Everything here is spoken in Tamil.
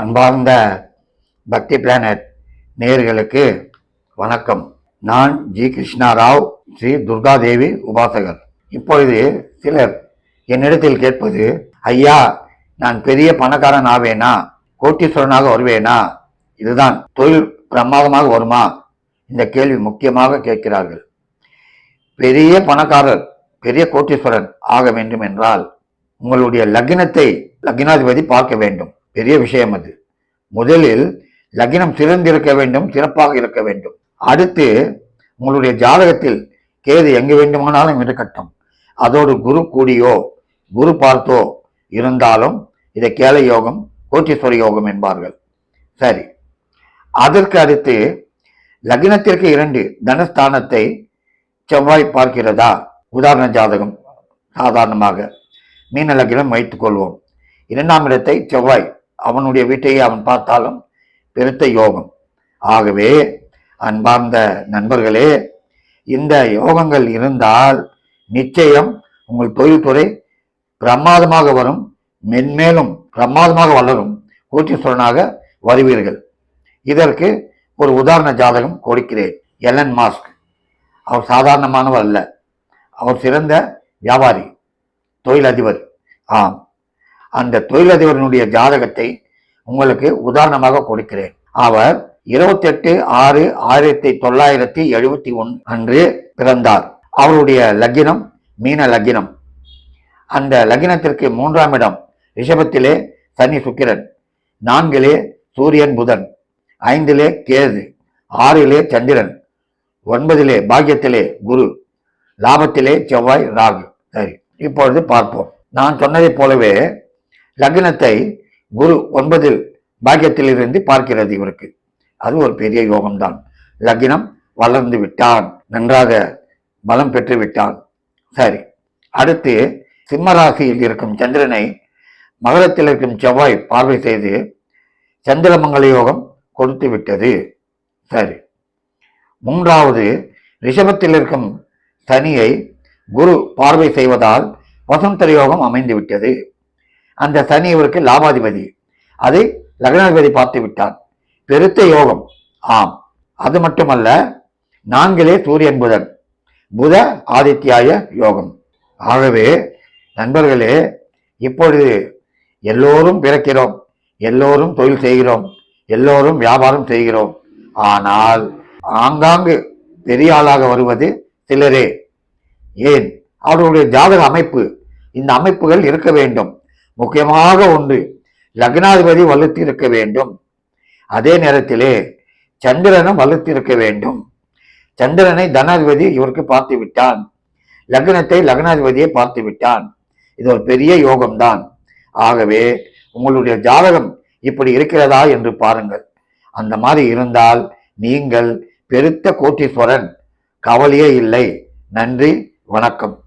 அன்பார்ந்த பக்தி பிளானட் நேர்களுக்கு வணக்கம். நான் ஜி கிருஷ்ணா ராவ் ஸ்ரீ துர்காதேவி உபாசகர். இப்பொழுது சிலர் என்னிடத்தில் கேட்பது ஐயா நான் பெரிய பணக்காரன் ஆவேனா? கோட்டீஸ்வரனாக வருவேனா? இதுதான். தொழில் பிரமாதமாக வருமா? இந்த கேள்வி முக்கியமாக கேட்கிறார்கள். பெரிய பணக்காரர் பெரிய கோட்டீஸ்வரன் ஆக வேண்டும் என்றால் உங்களுடைய லக்னத்தை லக்னாதிபதி பார்க்க வேண்டும். பெரிய விஷயம் அது. முதலில் லக்னம் சிறந்திருக்க வேண்டும் சிறப்பாக இருக்க வேண்டும். அடுத்து உங்களுடைய ஜாதகத்தில் கேது எங்கு வேண்டுமானாலும் இருக்கட்டும். அதோடு குரு கூடியோ குரு பார்த்தோ இருந்தாலும் இதை கேள யோகம் கோச்சீஸ்வர யோகம் என்பார்கள். சரி. அதற்கு அடுத்து லக்னத்திற்கு இரண்டு தனஸ்தானத்தை செவ்வாய் பார்க்கிறதா? உதாரண ஜாதகம். சாதாரணமாக மீன லக்னம் வைத்துக் கொள்வோம். இரண்டாம் இடத்தை செவ்வாய் அவனுடைய வீட்டையே அவன் பார்த்தாலும் பெருத்த யோகம். ஆகவே அன்பார்ந்த நண்பர்களே இந்த யோகங்கள் இருந்தால் நிச்சயம் உங்கள் தொழில்துறை பிரமாதமாக வரும் மென்மேலும் பிரமாதமாக வளரும் கோட்டீஸ்வரனாக வருவீர்கள். இதற்கு ஒரு உதாரண ஜாதகம் கொடுக்கிறேன். Elon mask. அவர் சாதாரணமானவர் அல்ல. அவர் சிறந்த வியாபாரி தொழிலதிபர். ஆம். அந்த தொழிலதிபரனுடைய ஜாதகத்தை உங்களுக்கு உதாரணமாக கொடுக்கிறேன். அவர் இருபத்தெட்டு ஆறு ஆயிரத்தி தொள்ளாயிரத்தி எழுபத்தி ஒன் அன்று பிறந்தார். அவருடைய லக்கினம் மீன லக்கினம் அந்த லக்கினத்திற்கு மூன்றாம் இடம் ரிஷபத்திலே சனி சுக்கிரன். நான்கிலே சூரியன் புதன். ஐந்திலே கேது. ஆறிலே சந்திரன். ஒன்பதிலே பாக்கியத்திலே குரு. லாபத்திலே செவ்வாய் ராகு. சரி இப்பொழுது பார்ப்போம். நான் சொன்னதைப் போலவே லக்னத்தை குரு ஒன்பதில் பாக்கியத்திலிருந்து பார்க்கிறது இவருக்கு. அது ஒரு பெரிய யோகம்தான். லக்னம் வளர்ந்து விட்டான். நன்றாக பலம் பெற்று விட்டான். சரி அடுத்து சிம்மராசியில் இருக்கும் சந்திரனை மகரத்தில் இருக்கும் செவ்வாய் பார்வை செய்து சந்திரமங்கல யோகம் கொடுத்து விட்டது. சரி மூன்றாவது ரிஷபத்தில் இருக்கும் சனியை குரு பார்வை செய்வதால் வசந்த யோகம் அமைந்து விட்டது. அந்த சனி இவருக்கு லாபாதிபதி. அதை லக்னாதிபதி பார்த்து விட்டார். பெருத்த யோகம். ஆம். அது மட்டுமல்ல நான்கிலே சூரியன் புதன் புத ஆதித்யாய யோகம். ஆகவே நண்பர்களே இப்பொழுது எல்லோரும் பிறக்கிறோம். எல்லோரும் தொழில் செய்கிறோம். எல்லோரும் வியாபாரம் செய்கிறோம். ஆனால் ஆங்காங்கு பெரிய ஆளாக வருவது சிலரே. ஏன்? அவர்களுடைய ஜாதக அமைப்பு இந்த அமைப்புகள் இருக்க வேண்டும். முக்கியமாக ஒன்று லக்னாதிபதி வலுத்து இருக்க வேண்டும். அதே நேரத்திலே சந்திரனும் வலுத்து இருக்க வேண்டும். சந்திரனை தனாதிபதி இவருக்கு பார்த்து விட்டான். லக்னத்தை லக்னாதிபதியை பார்த்து விட்டான். இது ஒரு பெரிய யோகம்தான். ஆகவே உங்களுடைய ஜாதகம் இப்படி இருக்கிறதா என்று பாருங்கள். அந்த மாதிரி இருந்தால் நீங்கள் பெருத்த கோட்டீஸ்வரன். கவலையே இல்லை. நன்றி வணக்கம்.